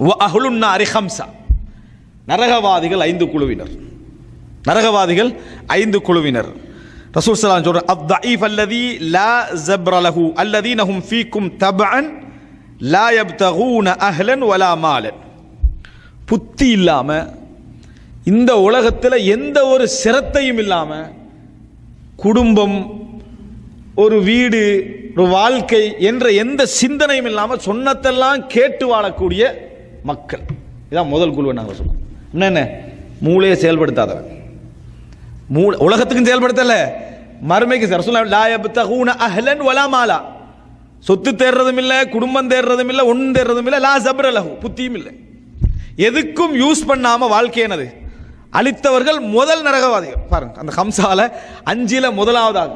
வ அஹ்லுன்னாரி நரகவாதிகள் ஐந்து குழுவினர். நரகவாதிகள் ஐந்து குழுவினர். ரசூல் சலாம் சொல்ற அத்-தஈஃப் அல்லதி லா ஜப்ர லஹு அல்லதீனஹும் ஃபீக்கும் தபஅன் லா யப்தகூன அஹ்லன் வலா மாலன். புத்தி இல்லாம இந்த உலகத்தில் எந்த ஒரு சிரத்தையும் இல்லாம குடும்பம் ஒரு வீடு ஒரு வாழ்க்கை என்ற எந்த சிந்தனையும் இல்லாமல் சொன்னதெல்லாம் கேட்டு வாழக்கூடிய மக்கள். இதான் முதல் குழுவை நாங்கள் சொல்லுவோம் என்னென்ன என்ன? மூளையை செயல்படுத்தாதவன். மூளை உலகத்துக்கும் செயல்படுத்தல. மறுமைக்கு சார் சொல்ல அஹ்லன் வலா மாலா. சொத்து தேர்றதும் இல்லை குடும்பம் தேர்றதும் இல்லை ஒன்றும் தேர்றதும் இல்லை லா ஜப்ர புத்தியும் இல்லை. எதுக்கும் யூஸ் பண்ணாமல் வாழ்க்கை என்னது? அழித்தவர்கள் முதல் நரகவாதிகள். பாருங்க அந்த ஹம்சால அஞ்சில முதலாவதாக.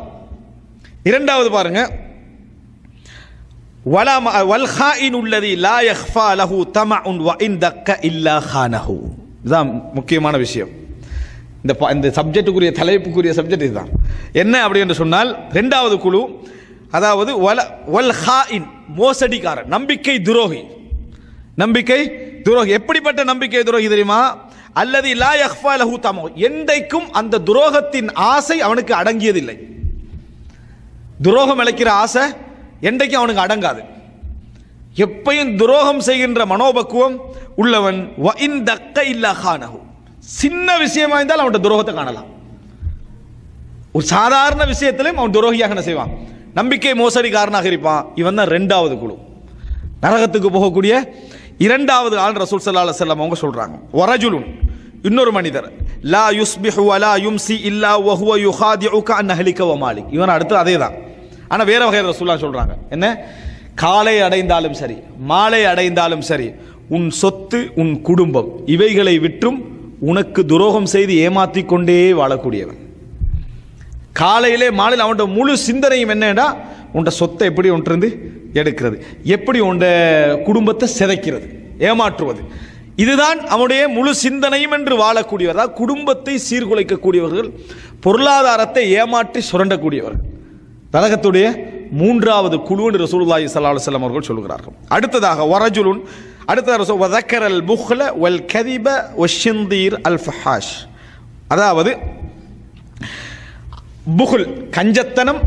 இரண்டாவது பாருங்கள் இதுதான் முக்கியமான விஷயம். இந்த ப- இந்த சப்ஜெக்ட்டுக்குரிய தலைப்புக்குரிய சப்ஜெக்ட் இதுதான். என்ன அப்படி என்று சொன்னால் ரெண்டாவது குழு அதாவது வல வல் ஹாயின் மோசடிக்காரன் நம்பிக்கை துரோகி. நம்பிக்கை துரோகி. எப்படிப்பட்ட நம்பிக்கை துரோகி தெரியுமா? அல்லது லா யஹ்ஃபா லஹு தமோ என்றைக்கும் அந்த துரோகத்தின் ஆசை அவனுக்கு அடங்கியதில்லை. துரோகம் இழைக்கிற ஆசை என்றைக்கும் அவனுக்கு அடங்காது. எப்பையும் துரோகம் செய்கின்ற மனோபக்குவம் உள்ளவன் வ தக்க இல்லா சின்ன விஷயமா இருந்தால் அவன்கிட்ட துரோகத்தை காணலாம். ஒரு சாதாரண விஷயத்திலும் அவன் துரோகியாக என்ன செய்வான்? நம்பிக்கை மோசடிக்காரனாக இருப்பான். இவன் தான் ரெண்டாவது குழு. நரகத்துக்கு போகக்கூடிய இரண்டாவது ஆள் ரசூல் சல்லா செல்லம் அவங்க சொல்றாங்க. வரஜுலுன். இன்னொரு மனிதர் லா யுஸ்பிஹு அலா யும்சி இல்லா வஹுவ யுஹாதிஉக அன் அஹ்லிக வ மாலிக். இவன் அடுத்து அதே தான் ஆனால் வேற வகையில் ரசூல்லா சொல்கிறாங்க என்ன? காலை அடைந்தாலும் சரி மாலை அடைந்தாலும் சரி உன் சொத்து உன் குடும்பம் இவைகளை விற்றும் உனக்கு துரோகம் செய்து ஏமாத்திக் கொண்டே வாழக்கூடியவன். காலையிலே மாலையில் அவனோட முழு சிந்தனையும் என்னடா? உன்ட சொத்தை எப்படி ஒன்றிருந்து எடுக்கிறது? எப்படி உன்ட குடும்பத்தை சிதைக்கிறது? ஏமாற்றுவது? இதுதான் அவனுடைய முழு சிந்தனையும் என்று வாழக்கூடியவர். குடும்பத்தை சீர்குலைக்கக்கூடியவர்கள் பொருளாதாரத்தை ஏமாற்றி சுரண்டக்கூடியவர்கள். நரகத்துடைய மூன்றாவது குழுன்னு ரசூலுல்லாஹி ஸல்லல்லாஹு அலைஹி வஸல்லம் அவர்கள் சொல்கிறார்கள் அடுத்ததாக வரஜுலுன் அடுத்த ரசூல் வதக்கரல் புஹ்ல வல் கதிப ஒஷிந்தீர் அல் ஃபஹாஷ். அதாவது புகுல் கஞ்சத்தனம்.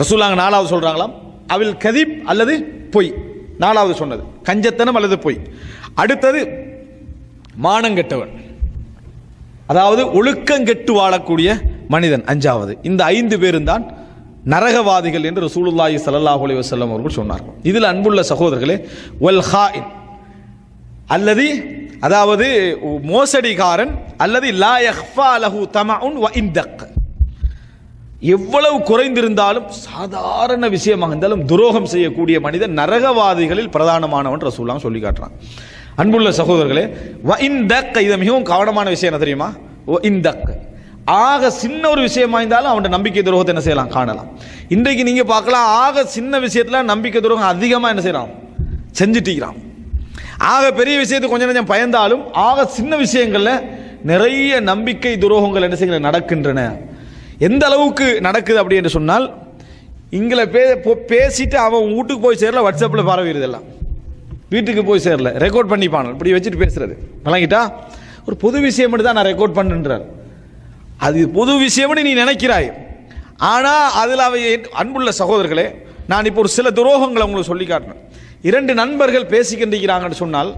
ரசூலாங்க நாலாவது சொல்கிறாங்களாம் அவில் கதிப் அல்லது பொய். நாலாவது சொன்னது. கஞ்சத்தனம் அல்லது பொய். அடுத்தது மானங்கெட்டவன் அதாவது ஒழுக்கங்கெட்டு வாழக்கூடிய மனிதன். அஞ்சாவது. இந்த ஐந்து பேரும் தான் நரகவாதிகள் என்று ரசூலுல்லாஹி ஸல்லல்லாஹு அலைஹி வஸல்லம் அவர்கள் சொன்னார்கள். இதில் அன்புள்ள சகோதரர்களே வல் ஹாயின் அல்லது அதாவது மோசடிகாரன் அல்லது லா யஹ்ஃபா லஹு தமஉன் வ எவ்வளவு குறைந்திருந்தாலும் சாதாரண விஷயமாக இருந்தாலும் துரோகம் செய்யக்கூடிய மனிதன் நரகவாதிகளில் பிரதானமானவன் ரசூலாம் சொல்லி காட்டுறான். அன்புள்ள சகோதரர்களே வ இது மிகவும் கவனமான விஷயம் என்ன தெரியுமா? வ இந்தக் ஆக சின்ன ஒரு விஷயமா இருந்தாலும் அவன் நம்பிக்கை துரோகத்தை என்ன செய்யலாம்? காணலாம். இன்றைக்கு நீங்க பார்க்கலாம் ஆக சின்ன விஷயத்துல நம்பிக்கை துரோகம் அதிகமா என்ன செய்யறான்? செஞ்சுட்டிக்கிறான் ஆக பெரிய விஷயத்துக்கு கொஞ்சம் கொஞ்சம் பயந்தாலும் ஆக சின்ன விஷயங்களில் நிறைய நம்பிக்கை துரோகங்கள் என்ன செய்கிற நடக்கின்றன. எந்த அளவுக்கு நடக்குது அப்படி என்று சொன்னால் இங்களை பே பேசிட்டு அவன் வீட்டுக்கு போய் சேரல வாட்ஸ்அப்பில் பரவிடுது எல்லாம். வீட்டுக்கு போய் சேரல ரெக்கார்ட் பண்ணிப்பானல் இப்படி வச்சுட்டு பேசுறது. விளங்கிட்டா? ஒரு பொது விஷயம் மட்டும் தான் நான் ரெக்கார்ட் பண்ணுன்றார். அது பொது விஷயம்னு நீ நினைக்கிறாய். ஆனால் அதில் அவை அன்புள்ள சகோதரர்களே நான் இப்போ ஒரு சில துரோகங்களை உங்களுக்கு சொல்லி காட்டினேன் இரண்டு நண்பர்கள் பேசிக்கின்றிருக்கிறாங்கன்னு சொன்னால்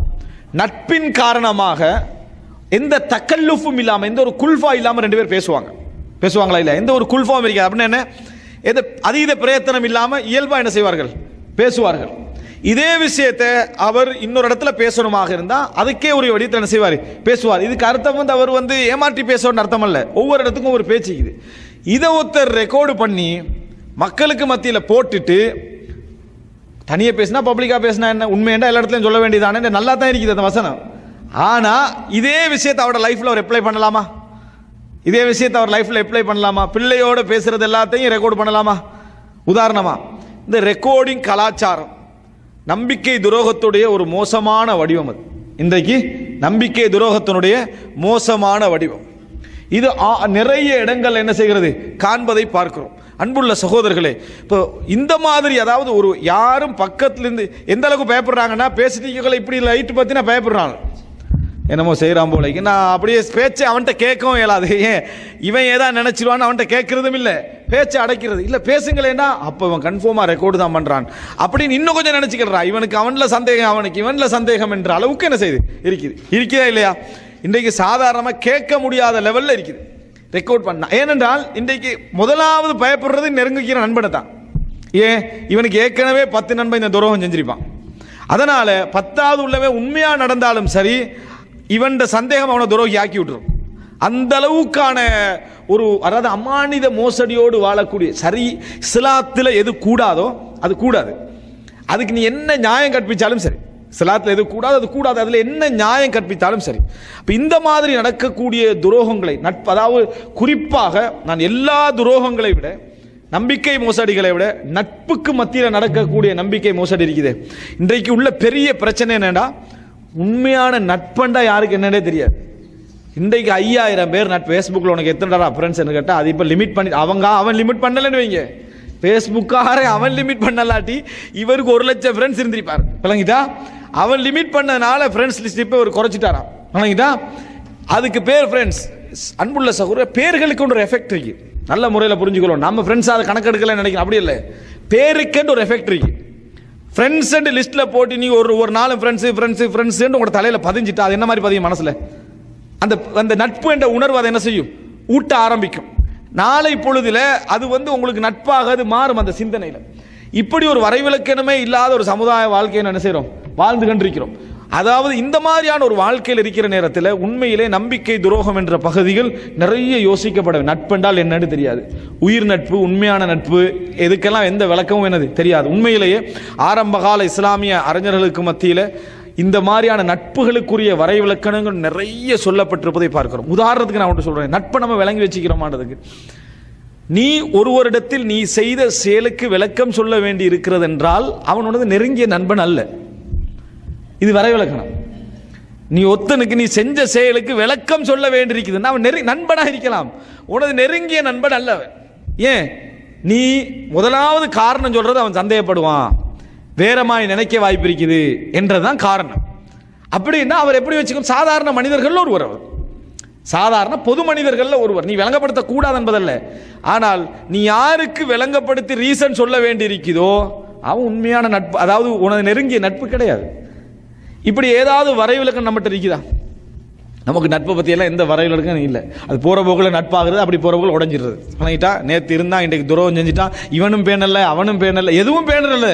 நட்பின் காரணமாக எந்த தக்கல்லுஃபும் இல்லாமல் எந்த ஒரு குல்ஃபா இல்லாமல் ரெண்டு பேர் பேசுவாங்க. பேசுவாங்களா இல்லை எந்த ஒரு குல்ஃபாவும் இருக்காது. அப்படின்னு என்ன? எந்த அதீத பிரயத்தனம் இல்லாமல் இயல்பாக என்ன செய்வார்கள்? பேசுவார்கள். இதே விஷயத்தை அவர் இன்னொரு இடத்துல பேசணுமாக இருந்தால் அதுக்கே ஒரு வடிவத்தில் என்ன செய்வார். பேசுவார். இதுக்கு அர்த்தம் வந்து அவர் வந்து ஏமாற்றி பேசணும்னு அர்த்தம் அல்ல. ஒவ்வொரு இடத்துக்கும் ஒரு பேச்சு இது இதை ஒருத்தர் ரெக்கார்டு பண்ணி மக்களுக்கு மத்தியில் போட்டுட்டு தனியாக பேசினா பப்ளிக்காக பேசினா என்ன? உண்மையண்டா எல்லா இடத்துலையும் சொல்ல வேண்டியதானே? நல்லா தான் இருக்குது அந்த வசனம். ஆனால் இதே விஷயத்தை அவரோட லைஃப்பில் அவர் அப்ளை பண்ணலாமா? இதே விஷயத்தை அவர் லைஃப்பில் அப்ளை பண்ணலாமா? பிள்ளையோட பேசுகிறது எல்லாத்தையும் ரெக்கார்டு பண்ணலாமா? உதாரணமாக இந்த ரெக்கார்டிங் கலாச்சாரம். நம்பிக்கை துரோகத்துடைய ஒரு மோசமான வடிவம் அது. இன்றைக்கு நம்பிக்கை துரோகத்தினுடைய மோசமான வடிவம். இது ஆ- நிறைய இடங்கள் என்ன செய்கிறது? காண்பதை பார்க்கிறோம். அன்புள்ள சகோதரர்களே இப்போ இந்த மாதிரி அதாவது ஒரு யாரும் பக்கத்துலேருந்து எந்த அளவுக்கு பயப்படுறாங்கன்னா பேசிட்டீங்களா இப்படி லைட்டு பற்றினா பயப்படுறாங்க. என்னமோ செய்கிறான் போலைக்கு நான் அப்படியே பேச்சை அவன்கிட்ட கேட்கவும் இயலாது. ஏன்? இவன் ஏதா நினச்சிடுவான்னு அவன்கிட்ட கேட்கறதும் இல்லை. பேச்சை அடைக்கிறது. இல்லை பேசுங்களேன்னா அப்போ இவன் கன்ஃபார்மாக ரெக்கார்டு தான் பண்ணுறான் அப்படின்னு இன்னும் கொஞ்சம் நினச்சிக்கிறான் இவனுக்கு அவனில் சந்தேகம் அவனுக்கு இவனில் சந்தேகம் என்ற அளவுக்கு என்ன செய்யுது இருக்குது. இருக்குதா இல்லையா? இன்றைக்கு சாதாரணமாக கேட்க முடியாத லெவலில் இருக்குது. ரெக்கார்ட் பண்ண. ஏனென்றால் இன்றைக்கு முதலாவது பயப்படுறது நெருங்குகிற நண்பனை தான். ஏன்? இவனுக்கு ஏற்கனவே பத்து நண்பன் இந்த துரோகம் செஞ்சிருப்பான். அதனால் பத்தாவது உள்ளவே உண்மையாக நடந்தாலும் சரி இவன் சந்தேகம் அவனை துரோகி ஆக்கி விட்டுரும் அந்த அளவுக்கான ஒரு அதாவது அமானித மோசடியோடு வாழக்கூடிய சரி சிலாத்தில் எது கூடாதோ அது கூடாது. அதுக்கு நீ என்ன நியாயம் கற்பித்தாலும் சரி. சிலாத்தில் எது கூடாது அது கூடாது. அதில் என்ன நியாயம் கற்பித்தாலும் சரி. இப்போ இந்த மாதிரி நடக்கக்கூடிய துரோகங்களை நட்பு அதாவது குறிப்பாக நான் எல்லா துரோகங்களை விட நம்பிக்கை மோசடிகளை விட நட்புக்கு மத்தியில் நடக்கக்கூடிய நம்பிக்கை மோசடி இருக்குது. இன்றைக்கு உள்ள பெரிய பிரச்சனை என்னென்னா உண்மையான நட்பண்டா யாருக்கு என்னன்னே தெரியாது. இன்றைக்கு ஐயாயிரம் பேர் நட் ஃபேஸ்புக்கில் உனக்கு எத்தனை ஃப்ரெண்ட்ஸ் கேட்டால் அது இப்போ லிமிட் பண்ணி அவங்க அவன் லிமிட் பண்ணலன்னு வைங்க. ஃபேஸ்புக்காரே அவன் லிமிட் பண்ணலாட்டி இவருக்கு ஒரு லட்சம் ஃப்ரெண்ட்ஸ் இருந்திருப்பார். விளங்கிட்டா? அவன் லிமிட் பண்ணதுனால ஃப்ரெண்ட்ஸ் லிஸ்ட் இப்போ ஒரு குறைச்சிட்டாராம். விளங்கிட்டா? அதுக்கு பேர் ஃப்ரெண்ட்ஸ் அன்புள்ள சகோதர பேர்களுக்கு ஒரு எஃபெக்ட் இருக்குது நல்ல முறையில் புரிஞ்சுக்கணும் நம்ம ஃப்ரெண்ட்ஸ் அதை கணக்கெடுக்கலன்னு நினைக்கிறோம். அப்படி இல்லை. பேருக்குன்னு ஒரு எஃபெக்ட் இருக்குது ஃப்ரெண்ட்ஸ் லிஸ்ட்டில் போட்டு நீ ஒரு ஒரு நாலு ஃப்ரெண்ட்ஸு ஃப்ரெண்ட்ஸு ஃப்ரெண்ட்ஸுன்னு உங்களோட தலையில் பதிஞ்சிட்டா அது என்ன மாதிரி பதியும் மனசில்? அந்த அந்த நட்பு என்ற உணர்வு அதை என்ன செய்யும்? ஊட்ட ஆரம்பிக்கும். நாளை பொழுதுல அது வந்து உங்களுக்கு நட்பாக அது மாறும் அந்த சிந்தனையில். இப்படி ஒரு வரைவிலக்கணமே இல்லாத ஒரு சமுதாய வாழ்க்கையை என்ன செய்கிறோம் வாழ்ந்து கண்டிருக்கிறோம். அதாவது இந்த மாதிரியான ஒரு வாழ்க்கையில் இருக்கிற நேரத்தில் உண்மையிலே நம்பிக்கை துரோகம் என்ற பகுதிகள் நிறைய யோசிக்கப்பட நட்பென்றால் என்னன்னு தெரியாது. உயிர் நட்பு உண்மையான நட்பு எதுக்கெல்லாம் எந்த விளக்கமும் என்னது தெரியாது. உண்மையிலேயே ஆரம்பகால இஸ்லாமிய அறிஞர்களுக்கு மத்தியில் இந்த மாதிரியான நட்புகளுக்குரிய வரைவிலக்கணங்கள் நிறைய சொல்லப்பட்டிருப்பதை பார்க்கிறோம். உதாரணத்துக்கு நான் ஒன்று சொல்கிறேன் நட்பை நம்ம விளங்கி வச்சுக்கிறோமான்றதுக்கு. நீ ஒருவரிடத்தில் நீ செய்த செயலுக்கு விளக்கம் சொல்ல வேண்டி இருக்கிறது என்றால் அவனோடது நெருங்கிய நண்பன் அல்ல. இது வரைவிலக்கணம். நீ ஒத்தனுக்கு நீ செஞ்ச செயலுக்கு விளக்கம் சொல்ல வேண்டியிருக்குது. அவன் நெரு நண்பனாக இருக்கலாம். உனது நெருங்கிய நண்பன் அல்லவன். ஏன்? நீ முதலாவது காரணம் சொல்கிறது அவன் சந்தேகப்படுவான். வேறமாய் நினைக்க வாய்ப்பு இருக்குது என்றதுதான் காரணம். அப்படின்னா அவர் எப்படி வச்சுக்கணும்? சாதாரண மனிதர்கள் ஒருவர் அவர். சாதாரண பொது மனிதர்களில் ஒருவர். நீ விளங்கப்படுத்த கூடாது என்பதல்ல. ஆனால் நீ யாருக்கு விளங்கப்படுத்தி ரீசன் சொல்ல வேண்டியிருக்குதோ அவன் உண்மையான நட்பு அதாவது உனது நெருங்கிய நட்பு கிடையாது. இப்படி ஏதாவது வரைவிலக்கம் நம்மகிட்ட இருக்குதா? நமக்கு நட்பை பற்றியெல்லாம் எந்த வரைவிலக்கம் இல்லை. அது போகிற போக்கில் நட்பாகிறது அப்படி போகிற போக்கில் உடஞ்சிடுறது. பண்ணிக்கிட்டா நேற்று இருந்தான் இன்றைக்கு துரோகம் செஞ்சுட்டான் இவனும் பேணல அவனும் பேணல எதுவும் பேணல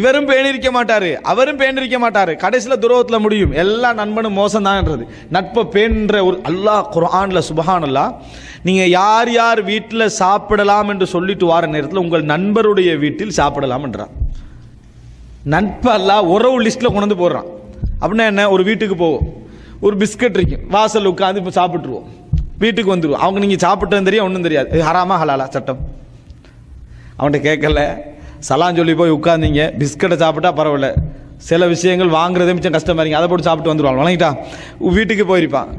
இவரும் பேணிருக்க மாட்டார் அவரும் பேணிருக்க மாட்டார். கடைசியில் துரோகத்தில் முடியும். எல்லா நண்பனும் மோசம் தான்ன்றது நட்பை பேணுன்ற ஒரு அல்லாஹ் குரானில் சுபஹானல்லா நீங்கள் யார் யார் வீட்டில் சாப்பிடலாம் என்று சொல்லிட்டு வார நேரத்தில் உங்கள் நண்பருடைய வீட்டில் சாப்பிடலாம் என்றான். நட்பெல்லாம் உறவு லிஸ்ட்டில் கொண்டு போடுறான். அப்படின்னா என்ன? ஒரு வீட்டுக்கு போவோம். ஒரு பிஸ்கட் இருக்கும் வாசல் உட்காந்து இப்போ சாப்பிட்ருவோம் வீட்டுக்கு வந்துடுவோம் அவங்க நீங்கள் சாப்பிட்டதும் தெரியும் ஒன்றும் தெரியாது. இது ஹராமா ஹலாலா சட்டம். அவன்கிட்ட கேட்கல. சலான் சொல்லி போய் உட்காந்தீங்க பிஸ்கட்டை சாப்பிட்டா பரவாயில்ல. சில விஷயங்கள் வாங்குறதே மிச்சம் கஷ்டமாக இருக்கு. அதை போட்டு சாப்பிட்டு வந்துடுவாங்க வணங்கிட்டா. வீட்டுக்கு போயிருப்பான்.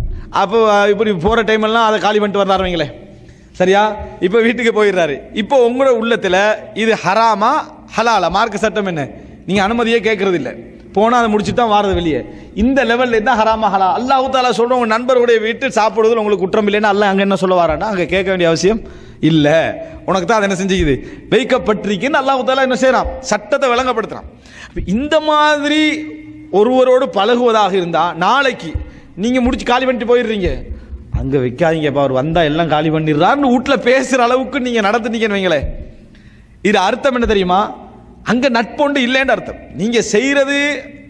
அப்போ இப்படி போகிற டைமெல்லாம் அதை காலி பண்ணிட்டு வர்றாருவீங்களே சரியா? இப்போ வீட்டுக்கு போயிடுறாரு. இப்போ உங்களோட உள்ளத்தில் இது ஹராமா ஹலாலா மார்க்க சட்டம் என்ன? நீங்கள் அனுமதியே கேட்குறது இல்லை போனால் அதை முடிச்சுட்டு தான் வாரது வெளியே. இந்த லெவலில் தான் ஹராமா ஹலா. அல்லாஹு தாலா சொல்கிறோம் உங்கள் நண்பருடைய வீட்டு சாப்பிடுவதில் உங்களுக்கு குற்றம் இல்லைன்னா அல்ல அங்கே என்ன சொல்ல வரான்னா அங்கே கேட்க வேண்டிய அவசியம் இல்லை. உனக்கு தான் அதை என்ன செஞ்சுக்குது? வைக்கப்பட்டிருக்குன்னு அல்லாஹு தாலா என்ன செய்கிறான் சட்டத்தை விளங்கப்படுத்துகிறான் இந்த மாதிரி ஒருவரோடு பழகுவதாக இருந்தால் நாளைக்கு நீங்கள் முடிச்சு காலி பண்ணிட்டு போயிடுறீங்க. அங்கே வைக்காதீங்கப்பா அவர் வந்தால் எல்லாம் காலி பண்ணிடுறாருன்னு வீட்டில் பேசுகிற அளவுக்கு நீங்கள் நடத்துனீங்கன்னு வைங்களேன். இது அர்த்தம் என்ன தெரியுமா? அங்க நட்பொண்டு இல்லைன்னு அர்த்தம். நீங்க செய்யறது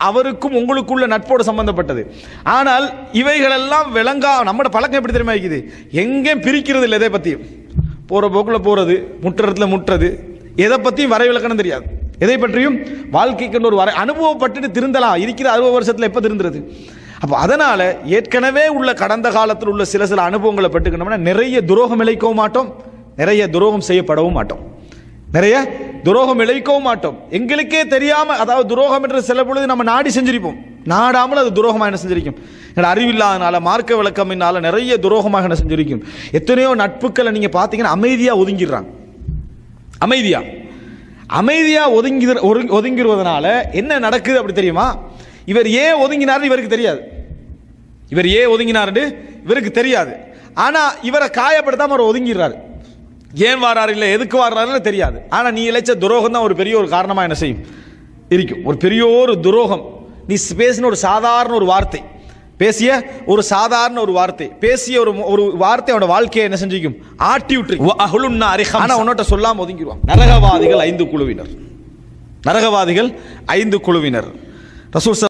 அவருக்கும் உங்களுக்குள்ள நட்போடு சம்பந்தப்பட்டது. ஆனால் இவைகளெல்லாம் விளங்கா நம்மளோட பழக்கம் எப்படி தெரியுமா இருக்குது? எங்கேயும் பிரிக்கிறது இல்லை எதை பற்றியும் போகிற போக்கில் போகிறது முட்டுறதுல முட்டுறது எதை பற்றியும் வரைவிலக்கணம் தெரியாது. எதை பற்றியும் வாழ்க்கைக்குன்னு ஒரு வரை அனுபவப்பட்டுட்டு திருந்தலாம் இருக்கிற அறுபது வருஷத்தில் எப்போ திருந்துறது? அப்போ அதனால் ஏற்கனவே உள்ள கடந்த காலத்தில் உள்ள சில சில அனுபவங்களை பட்டுக்கணும்னா நிறைய துரோகம் இழைக்கவும் மாட்டோம் நிறைய துரோகம் செய்யப்படவும் மாட்டோம். நிறைய துரோகம் இழைக்கவும் மாட்டோம். எங்களுக்கே தெரியாம அதாவது துரோகம் என்ற சில பொழுது நம்ம நாடி செஞ்சிருப்போம். நாடாமல் அது துரோகமாக என்ன செஞ்சிருக்கும்? எங்களோட அறிவில்லாதனால மார்க்க விளக்கமினால நிறைய துரோகமாக என்ன செஞ்சிருக்கும்? எத்தனையோ நட்புக்களை நீங்கள் பார்த்தீங்கன்னா அமைதியாக ஒதுங்கிடுறாங்க. அமைதியாக அமைதியாக ஒதுங்கி ஒதுங்கிடுவதனால என்ன நடக்குது அப்படி தெரியுமா? இவர் ஏன் ஒதுங்கினார்னு இவருக்கு தெரியாது. இவர் ஏன் ஒதுங்கினார்னு இவருக்கு தெரியாது. ஆனால் இவரை காயப்படுத்தாம அவர் ஒதுங்கிடுறாரு. ஏன் வாராரு இல்லை? எதுக்கு வாராருன்னு தெரியாது. ஆனா நீ இழைச்ச துரோகம் தான் ஒரு பெரிய ஒரு காரணமா என்ன செய்யும்? இருக்கும். ஒரு பெரிய ஒரு துரோகம். நீ பேசின ஒரு சாதாரண ஒரு வார்த்தை. பேசிய ஒரு சாதாரண ஒரு வார்த்தை. பேசிய ஒரு ஒரு வார்த்தை அவனோட வாழ்க்கையை என்ன செஞ்சிக்கும்? ஆட்டி ஆனா உன்னோட்ட சொல்லாம ஒதுங்கிடுவான் நரகவாதிகள் ஐந்து குழுவினர். நரகவாதிகள் ஐந்து குழுவினர். ரசூல்